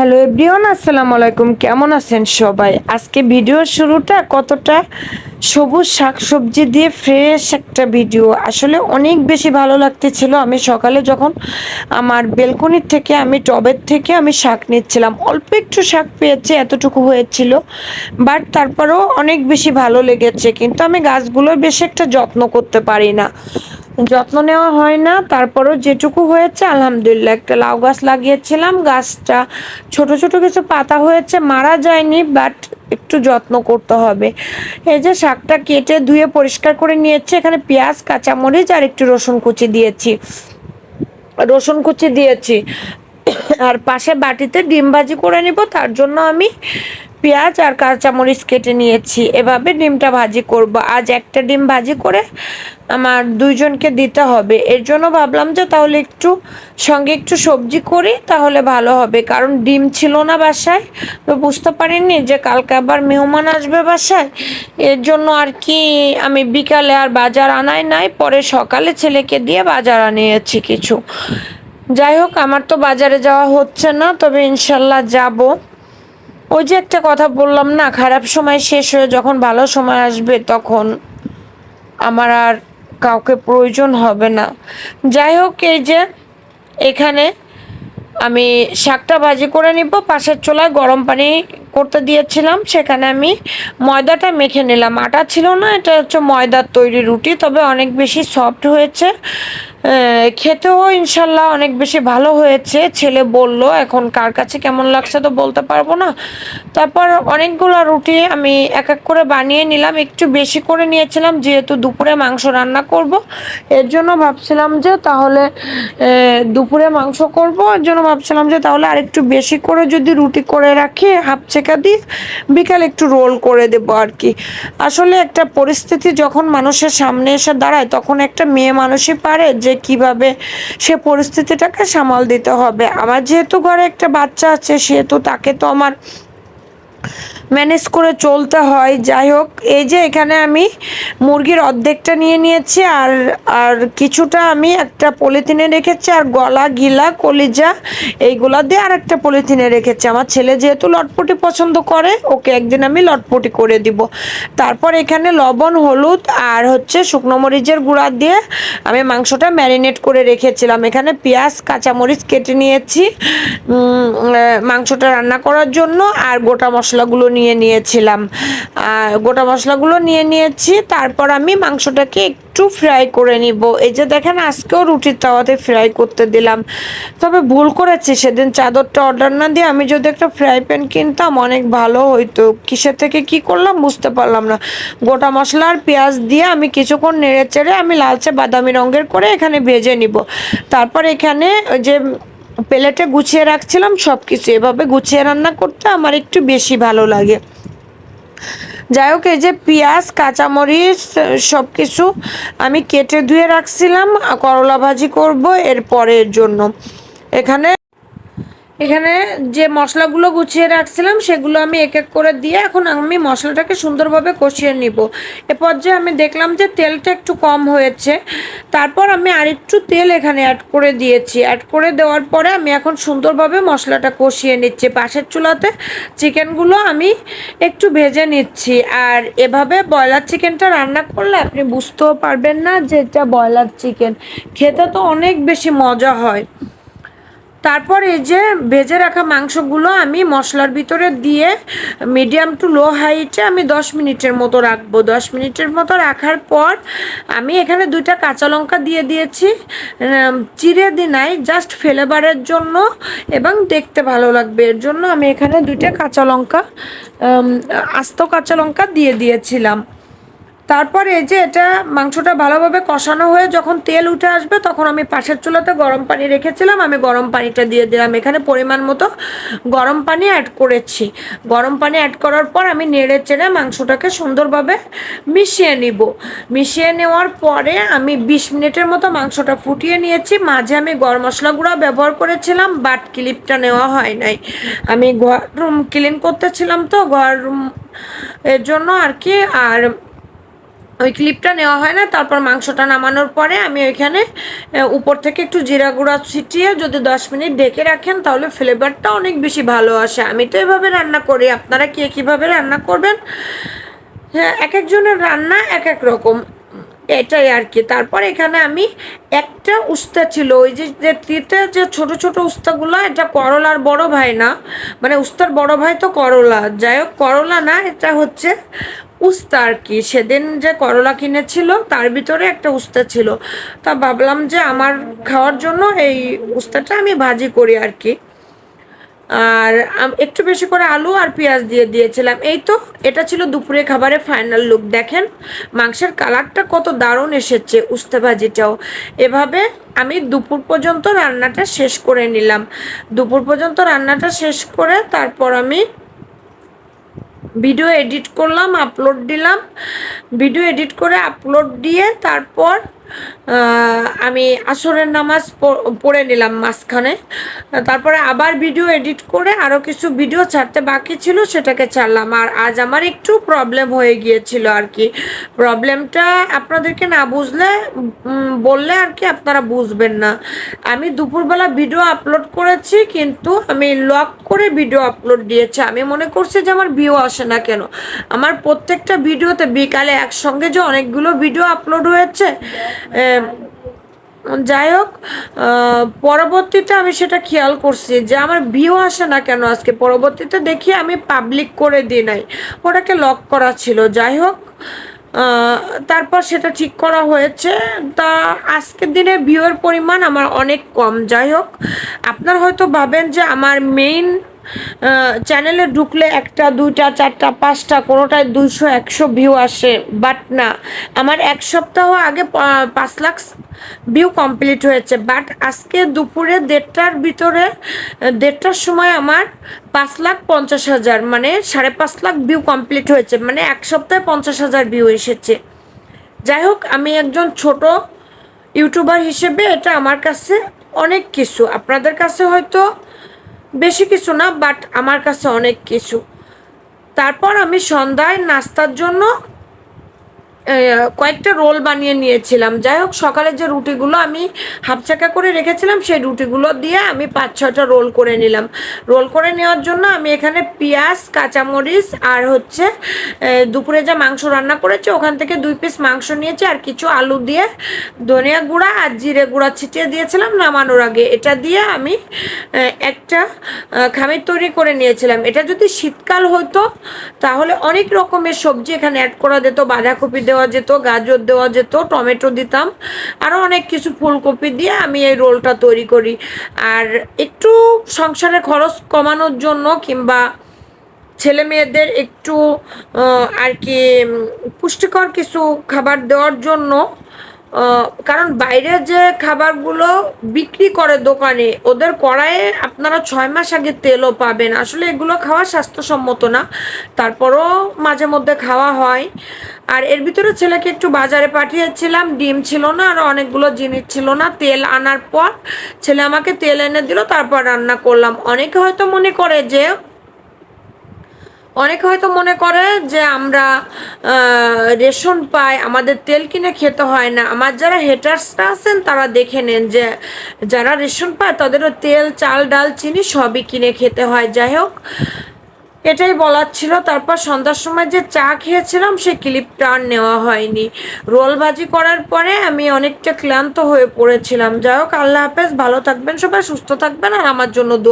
Hello everyone, আসসালামু আলাইকুম। কেমন আছেন সবাই? আজকে ভিডিওর শুরুটা কতটা সবুজ শাকসবজি দিয়ে ফ্রেশ একটা ভিডিও। আসলে অনেক বেশি ভালো লাগতেছিল। আমি সকালে যখন আমার বেলকনির থেকে, আমি টবের থেকে আমি শাক নিচ্ছিলাম। অল্প একটু শাক পেয়েছে, এতটুকু হয়েছিল, বাট তারপরেও অনেক বেশি ভালো লেগেছে। কিন্তু আমি গাছগুলোর বেশি একটা যত্ন করতে পারি না। যত্ন নেওয়া হয় না, তারপরও যেটুকু হয়েছে, আলহামদুলিল্লাহ, একটা লাউ গাছ লাগিয়েছিলাম, গাছটা ছোট ছোট কিছু পাতা হয়েছে, মারা যায়নি বাট একটু যত্ন করতে হবে। এই যে শাকটা কেটে ধুয়ে পরিষ্কার করে নিয়েছি, এখানে পেঁয়াজ, কাঁচামরিচ আর একটু রসুন কুচি দিয়েছি। রসুন কুচি দিয়েছি। আর পাশে বাটিতে ডিম ভাজি করে নিব, তার জন্য আমি পেঁয়াজ আর কাঁচামরিচ কেটে নিয়েছি। এভাবে ডিমটা ভাজি করব। আজ একটা ডিম ভাজি করে আমার দুইজনকে দিতে হবে। এর জন্য ভাবলাম যে তাহলে একটু সঙ্গে একটু সবজি করি, তাহলে ভালো হবে। কারণ ডিম ছিল না বাসায়। তো বুঝতে পারিনি যে কালকে আবার মেহমান আসবে বাসায়। এর জন্য আর কি আমি বিকালে আর বাজার আনাই নাই। পরে সকালে ছেলেকে দিয়ে বাজার আনিয়েছি কিছু। যাই হোক, আমার তো বাজারে যাওয়া হচ্ছে না। তবে ইনশাল্লাহ যাব। ওই যে একটা কথা বললাম না, খারাপ সময় শেষ হয়ে যখন ভালো সময় আসবে তখন আমার আর কাউকে প্রয়োজন হবে না। যাই হোক, এই যে এখানে আমি শাকটা ভাজি করে নিব, পাশের চোলায় গরম পানি করতে দিয়েছিলাম, সেখানে আমি ময়দাটা মেখে নিলাম। আটা ছিল না, এটা হচ্ছে ময়দার তৈরি রুটি, তবে অনেক বেশি সফট হয়েছে। খেতেও ইনশাল্লাহ অনেক বেশি ভালো হয়েছে। ছেলে বলল, এখন কার কাছে কেমন লাগছে তো বলতে পারব না। তারপর অনেকগুলো রুটি আমি এক এক করে বানিয়ে নিলাম। একটু বেশি করে নিয়েছিলাম, যেহেতু দুপুরে মাংস রান্না করব। এর জন্য ভাবছিলাম যে তাহলে দুপুরে মাংস করব। এর জন্য ভাবছিলাম যে তাহলে আর একটু বেশি করে যদি রুটি করে রাখি, হাফ চেকা দিয়ে বিকাল একটু রোল করে দেব আর কি আসলে একটা পরিস্থিতি যখন মানুষের সামনে এসে দাঁড়ায়, তখন একটা মেয়ে মানুষই পারে যে কীভাবে সে পরিস্থিতিটাকে সামাল দিতে হবে। আমার যেহেতু ঘরে একটা বাচ্চা আছে সেহেতু তাকে তো আমার ম্যানেজ করে চলতে হয়। যাই হোক, এই যে এখানে আমি মুরগির অর্ধেকটা নিয়ে নিয়েছি আর আর কিছুটা আমি একটা পলিথিনে রেখেছি আর গলা, গিলা, কলিজা এইগুলা দিয়ে আর একটা পলিথিনে রেখেছি। আমার ছেলে যেহেতু লটপটি পছন্দ করে, ওকে একদিন আমি লটপটি করে দিব। তারপর এখানে লবণ, হলুদ আর হচ্ছে শুকনো মরিচের গুঁড়া দিয়ে আমি মাংসটা ম্যারিনেট করে রেখেছিলাম। এখানে পেঁয়াজ, কাঁচামরিচ কেটে নিয়েছি। মাংসটা রান্না করার জন্য আর গোটা মশলাগুলো নিয়ে নিয়েছিলাম। গোটা মশলাগুলো নিয়ে নিয়েছি, তারপর আমি মাংসটাকে একটু ফ্রাই করে নিব। এই যে দেখেন, আজকেও রুটির তাওয়াতে ফ্রাই করতে দিলাম। তবে ভুল করেছি, সেদিন চাদরটা অর্ডার না দিয়ে আমি যদি একটা ফ্রাই প্যান কিনতাম, অনেক ভালো হইতো। কিসের থেকে কি করলাম বুঝতে পারলাম না। গোটা মশলা আর পেঁয়াজ দিয়ে আমি কিছুক্ষণ নেড়ে চেড়ে আমি লালচে বাদামি রঙের করে এখানে ভেজে নিব। তারপর এখানে যে প্লেটে গুছিয়ে রাখছিলাম সব কিছু এভাবে গুছিয়ে রান্না করতে আমার একটু বেশি ভালো লাগে। যাই হোক, এই যে পেঁয়াজ, কাঁচামরিচ সব কিছু আমি কেটে ধুয়ে রাখছিলাম, করলা ভাজি করব এর পরের জন্য। এখানে এখানে যে মশলাগুলো গুছিয়ে রাখছিলাম, সেগুলো আমি এক এক করে দিয়ে এখন আমি মশলাটাকে সুন্দরভাবে কষিয়ে নিব। এ পর্যায়ে আমি দেখলাম যে তেলটা একটু কম হয়েছে। তারপর আমি আরেকটু তেল এখানে অ্যাড করে দিয়েছি। অ্যাড করে দেওয়ার পরে আমি এখন সুন্দরভাবে মশলাটা কষিয়ে নিচ্ছি। পাশের চুলাতে চিকেনগুলো আমি একটু ভেজে নিচ্ছি। আর এভাবে ব্রয়লার চিকেনটা রান্না করলে আপনি বুঝতেও পারবেন না যে এটা ব্রয়লার চিকেন। খেতে তো অনেক বেশি মজা হয়। তারপর এই যে ভেজে রাখা মাংসগুলো আমি মশলার ভিতরে দিয়ে মিডিয়াম টু লো হাইটে আমি দশ মিনিটের মতো রাখব। দশ মিনিটের মতো রাখার পর আমি এখানে দুইটা কাঁচা লঙ্কা দিয়ে দিয়েছি। চিড়ে দিনাই জাস্ট ফ্লেভারের জন্য এবং দেখতে ভালো লাগবে। এর জন্য আমি এখানে দুইটা কাঁচা লঙ্কা আস্ত কাঁচা লঙ্কা দিয়ে দিয়েছিলাম। তারপর এই যে এটা মাংসটা ভালোভাবে কষানো হয়ে যখন তেল উঠে আসবে, তখন আমি পাশের চুলাতে গরম পানি রেখেছিলাম। আমি গরম পানিটা দিয়ে দিলাম। এখানে পরিমাণ মতো গরম পানি অ্যাড করেছি। গরম পানি অ্যাড করার পর আমি নেড়ে চেড়ে মাংসটাকে সুন্দরভাবে মিশিয়ে নিব। মিশিয়ে নেওয়ার পরে আমি বিশ মিনিটের মতো মাংসটা ফুটিয়ে নিয়েছি। মাঝে আমি গরম মশলা গুঁড়া ব্যবহার করেছিলাম বাট ক্লিপটা নেওয়া হয় নাই। আমি ঘর রুম ক্লিন করতেছিলাম তো ঘর রুম এর জন্য আর কি, আর ওই ক্লিপটা নেওয়া হয় না, তারপর মাংসটা নামানোর পরে আমি ওইখানে উপর থেকে একটু জিরা গুঁড়া ছিটিয়ে যদি দশ মিনিট ঢেকে রাখেন, তাহলে ফ্লেভারটা অনেক বেশি ভালো আসে। আমি তো এভাবে রান্না করি, আপনারা কে কীভাবে রান্না করবেন? হ্যাঁ এক একজনের রান্না এক এক রকম। এটাই আর কি। তারপর এখানে আমি একটা উস্তা ছিল, ওই যে যে, তিতে যে ছোট ছোট উস্তাগুলো, এটা করলার বড় ভাই না। মানে উস্তার বড় ভাই তো করলা। যাই হোক, করলা না, এটা হচ্ছে উস্তা আর কি। সেদিন যে করলা কিনেছিল, তার ভিতরে একটা উস্তা ছিল। তা ভাবলাম যে আমার খাওয়ার জন্য এই উস্তাটা আমি ভাজি করি আর কি। আর একটু বেশি করে আলু আর পেঁয়াজ দিয়ে দিয়েছিলাম। এই তো, এটা ছিল দুপুরে খাবারে ফাইনাল লুক দেখেন, মাংসের কালারটা কত দারুণ এসেছে, উস্তে ভাজিটাও। এভাবে আমি দুপুর পর্যন্ত রান্নাটা শেষ করে নিলাম। দুপুর পর্যন্ত রান্নাটা শেষ করে তারপর আমি ভিডিও এডিট করলাম আপলোড দিলাম। ভিডিও এডিট করে আপলোড দিয়ে তারপর আমি আসরের নামাজ পড়ে নিলাম মাঝখানে। তারপরে আবার ভিডিও এডিট করে আরও কিছু ভিডিও ছাড়তে বাকি ছিল সেটাকে ছাড়লাম। আর আজ আমার একটু প্রবলেম হয়ে গিয়েছিল আর কি। প্রবলেমটা আপনাদেরকে না বুঝলে বললে আর কি আপনারা বুঝবেন না। আমি দুপুরবেলা ভিডিও আপলোড করেছি, কিন্তু আমি লক করে ভিডিও আপলোড দিয়েছি। আমি মনে করছি যে আমার ভিউ আসে না কেন? আমার প্রত্যেকটা ভিডিওতে বিকালে একসঙ্গে যে অনেকগুলো ভিডিও আপলোড হয়েছে যাই হোক পরবর্তীতে আমি সেটা খেয়াল করছি যে আমার ভিউ আসে না কেন আজকে? পরবর্তীতে দেখি আমি পাবলিক করে দিই নাই। ওটাকে লক করা ছিল। যাই হোক তারপর সেটা ঠিক করা হয়েছে। তা আজকের দিনে ভিউয়ের পরিমাণ আমার অনেক কম। যাই হোক, আপনার হয়তো ভাবেন যে আমার মেইন চ্যানেলে ঢুকলে একটা, দুইটা, চারটা, পাঁচটা, কোনোটায় দুইশো, একশো ভিউ আসে বাট না। আমার এক সপ্তাহ আগে পাঁচ লাখ ভিউ কমপ্লিট হয়েছে বাট আজকে দুপুরে দেড়টার ভিতরে, দেড়টার সময় আমার পাঁচ লাখ পঞ্চাশ হাজার মানে সাড়ে পাঁচ লাখ ভিউ কমপ্লিট হয়েছে মানে এক সপ্তাহে পঞ্চাশ হাজার ভিউ এসেছে। যাই হোক, আমি একজন ছোট ইউটিউবার হিসেবে এটা আমার কাছে অনেক কিছু। আপনাদের কাছে হয়তো বেশি কিছু না বাট আমার কাছে অনেক কিছু। তারপর আমি সন্ধ্যায় নাস্তার জন্য কয়েকটা রোল বানিয়ে নিয়েছিলাম। যাই হোক, সকালের যে রুটিগুলো আমি হাফ চাকা করে রেখেছিলাম, সেই রুটিগুলো দিয়ে আমি পাঁচ ছটা রোল করে নিলাম। রোল করে নেওয়ার জন্য আমি এখানে পেঁয়াজ, কাঁচামরিচ আর হচ্ছে দুপুরে যা মাংস রান্না করেছি, ওখান থেকে দুই পিস মাংস নিয়েছি আর কিছু আলু দিয়ে, ধনিয়া গুঁড়া আর জিরে গুঁড়া ছিটিয়ে দিয়েছিলাম নামানোর আগে। এটা দিয়ে আমি একটা খামির তৈরি করে নিয়েছিলাম। এটা যদি শীতকাল হতো তাহলে অনেক রকমের সবজি এখানে অ্যাড করা যেত, বাঁধাকপি দেওয়া যেত, গাজর দেওয়া যেত, টমেটো দিতাম আরও অনেক কিছু ফুলকপি দিয়ে আমি এই রোলটা তৈরি করি। আর একটু সংসারে খরচ কমানোর জন্য কিংবা ছেলে মেয়েদের একটু আর কি পুষ্টিকর কিছু খাবার দেওয়ার জন্য কারণ বাইরে যে খাবারগুলো বিক্রি করে দোকানে, ওদের কড়াইয়ে আপনারা ছয় মাস আগে তেলও পাবেন। আসলে এগুলো খাওয়া স্বাস্থ্যসম্মত না। তারপরও মাঝে মধ্যে খাওয়া হয়। আর এর ভিতরে ছেলেকে একটু বাজারে পাঠিয়েছিলাম, ডিম ছিল না, আর অনেকগুলো জিনিস ছিল না। তেল আনার পর ছেলে আমাকে তেল এনে দিল, তারপর রান্না করলাম। অনেকে হয়তো মনে করে যে অনেকে হয়তো মনে করে যে আমরা রেশন পাই, আমাদের তেল কিনে খেতে হয় না। আমার যারা হেটার্সরা আছেন, তারা দেখে নেন যে যারা রেশন পায়, তাদেরও তেল, চাল, ডাল, চিনি সবই কিনে খেতে হয়। যাই হোক, এটাই বলার ছিল। তারপর সন্ধ্যার সময় যে চা খেয়েছিলাম, সেই ক্লিপটা আর নেওয়া হয়নি। রোল ভাজি করার পরে আমি অনেকটা ক্লান্ত হয়ে পড়েছিলাম। যাই হোক, আল্লাহ হাফেজ। ভালো থাকবেন সবাই, সুস্থ থাকবেন, আর আমার জন্য দোয়া